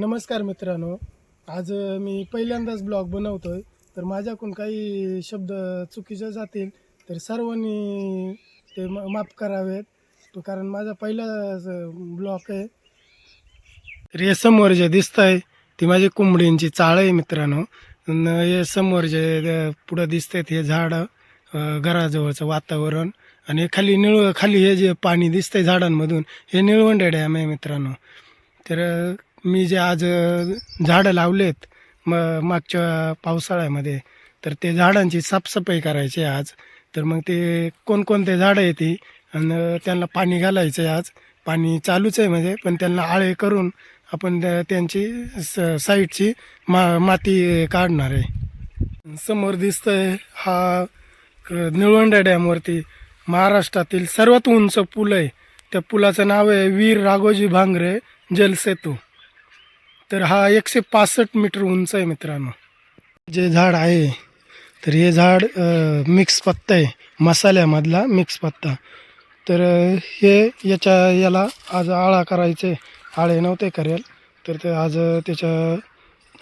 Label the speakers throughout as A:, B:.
A: नमस्कार मित्रांनो. आज मी पहिल्यांदाच ब्लॉग बनवतोय. तर माझ्याकडून काही शब्द चुकीचे जातील तर सर्वांनी ते माफ करावेत. तो कारण माझा पहिला ब्लॉक आहे. तर हे समोर जे दिसत आहे ती माझी कोंबडींची चाळ आहे मित्रांनो. हे समोर जे पुढं पुढं आहेत हे झाडं घराजवळचं वातावरण. आणि खाली निळ खाली हे जे पाणी दिसतंय झाडांमधून हे निळवंडे डॅम आहे मित्रांनो. तर मी जे आज झाडं लावलेत म मागच्या पावसाळ्यामध्ये तर ते झाडांची साफसफाई करायची आहे आज. तर मग ते कोणकोणते झाडं येते आणि त्यांना पाणी घालायचं आहे आज. पाणी चालूच आहे म्हणजे पण त्यांना आळे करून आपण त्या- त्यांची स साईडची मा माती काढणार आहे. समोर दिसतंय हा क- निळवंडा डॅमवरती महाराष्ट्रातील सर्वात उंच पूल आहे. त्या पुलाचं नाव आहे वीर राघोजी भांगरे जलसेतू. तर हा एकशे पासष्ट मीटर उंच आहे मित्रांनो. जे झाड आहे तर हे झाड मिक्स पत्ता आहे मसाल्यामधला मिक्स पत्ता. तर हे याच्या याला आज आळा करायचे. आळे नव्हते करेल तर ते आज त्याच्या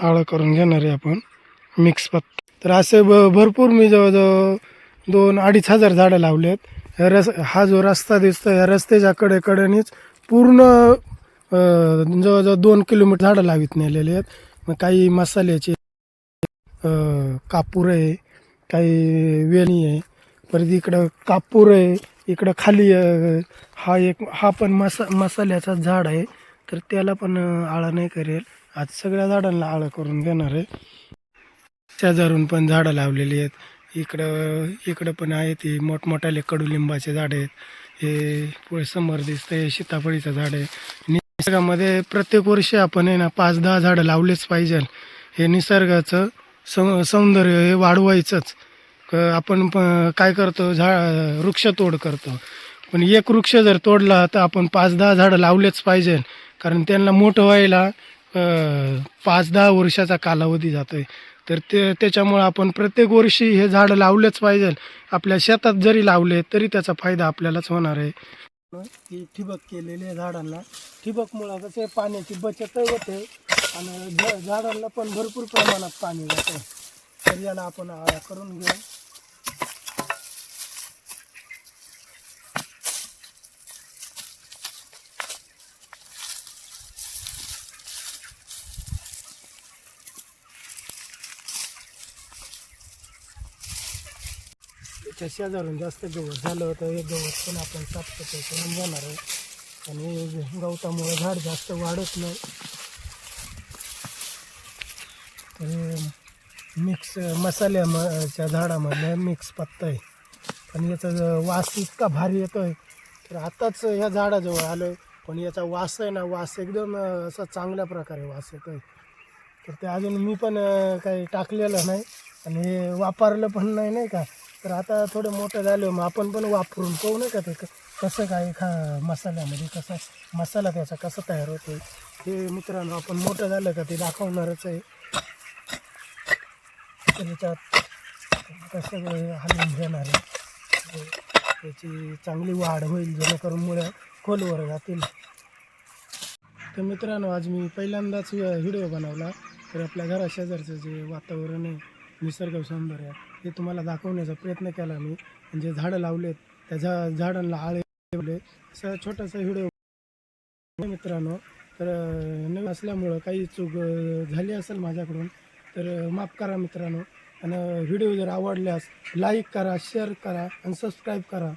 A: आळं करून घेणार आहे आपण मिक्स पत्ता. तर असे ब भरपूर मी जवळजवळ दोन अडीच हजार झाडं लावले आहेत रस हा जो रस्ता दिसतो या रस्त्याच्या कडेकडेनेच पूर्ण जवळजवळ दोन किलोमीटर झाडं लावित नेलेले आहेत. मग काही मसाल्याचे कापूर आहे काही वेणी आहे. परत इकडं कापूर आहे इकडं खाली हा एक हा पण मसा मसाल्याचा झाड आहे. तर त्याला पण आळा नाही करेल. आज सगळ्या झाडांना आळा करून घेणार आहे. शेजारून पण झाडं लावलेली आहेत. इकडं इकडं पण आहेत. ती मोठमोठाले कडुलिंबाचे झाड आहेत. हे पुढे समोर दिसतंय हे सीताफळीचं झाड आहे. निसर्गामध्ये प्रत्येक वर्षी आपण आहे ना पाच दहा झाडं लावलेच पाहिजे. हे निसर्गाचं सौ सौंदर्य हे वाढवायचंच. आपण प- काय करतो? झा वृक्षतोड करतो. पण एक वृक्ष जर तोडला तर आपण पाच दहा झाडं लावलेच पाहिजे. कारण त्यांना मोठं व्हायला पाच दहा वर्षाचा कालावधी जातोय. तर ते त्याच्यामुळं आपण प्रत्येक वर्षी हे झाडं लावलेच पाहिजे. आपल्या शेतात जरी लावले तरी त्याचा फायदा आपल्यालाच होणार आहे. की ठिबक केलेले झाडांना. ठिबकमुळं कसे पाण्याची बचत होते आणि झाडांना पण भरपूर प्रमाणात पाणी जातं. तर याला आपण आळा करून घेऊ. त्याच्या शेजारून जास्त गवत झालं होतं हे गवत पण आपण साफसफाई करून जाणार आहे. आणि गवतामुळे झाड जास्त वाढत नाही. तर मिक्स मसाल्याच्या झाडामध्ये मिक्स पत्ता आहे. पण याचा वास इतका भारी येतो आहे तर आताच ह्या झाडाजवळ आलो आहे पण याचा वास आहे ना वास एकदम असा चांगल्या प्रकारे वास येतो आहे तर ते अजून मी पण काही टाकलेलं नाही. आणि हे वापरलं पण नाही नाही का? तर आता थोडं मोठं झालं मग आपण पण वापरून पाहू नका का ते क- कसं काय खा मसाल्यामध्ये कसा मसाला त्याचा कसा तयार होतो हे मित्रांनो आपण मोठं झालं का ते दाखवणारच आहे. त्याच्यात कसं हलवून घेणार आहे. त्याची चांगली वाढ होईल जेणेकरून मुळं खोलवर जातील तर मित्रांनो आज मी पहिल्यांदाच व्हिडिओ बनवला. तर आपल्या घराशेजारचं जे वातावरण आहे निसर्ग सौंदर्य हे तुम्हाला दाखवण्याचा प्रयत्न केला मी. म्हणजे जे झाडं लावलेत त्या झा झाडांना आळे लावले. असा छोटासा व्हिडिओ मित्रांनो. तर नवीन असल्यामुळं काही चूक झाली असेल माझ्याकडून तर माफ करा मित्रांनो. आणि व्हिडिओ जर आवडल्यास लाईक करा शेअर करा आणि सबस्क्राईब करा.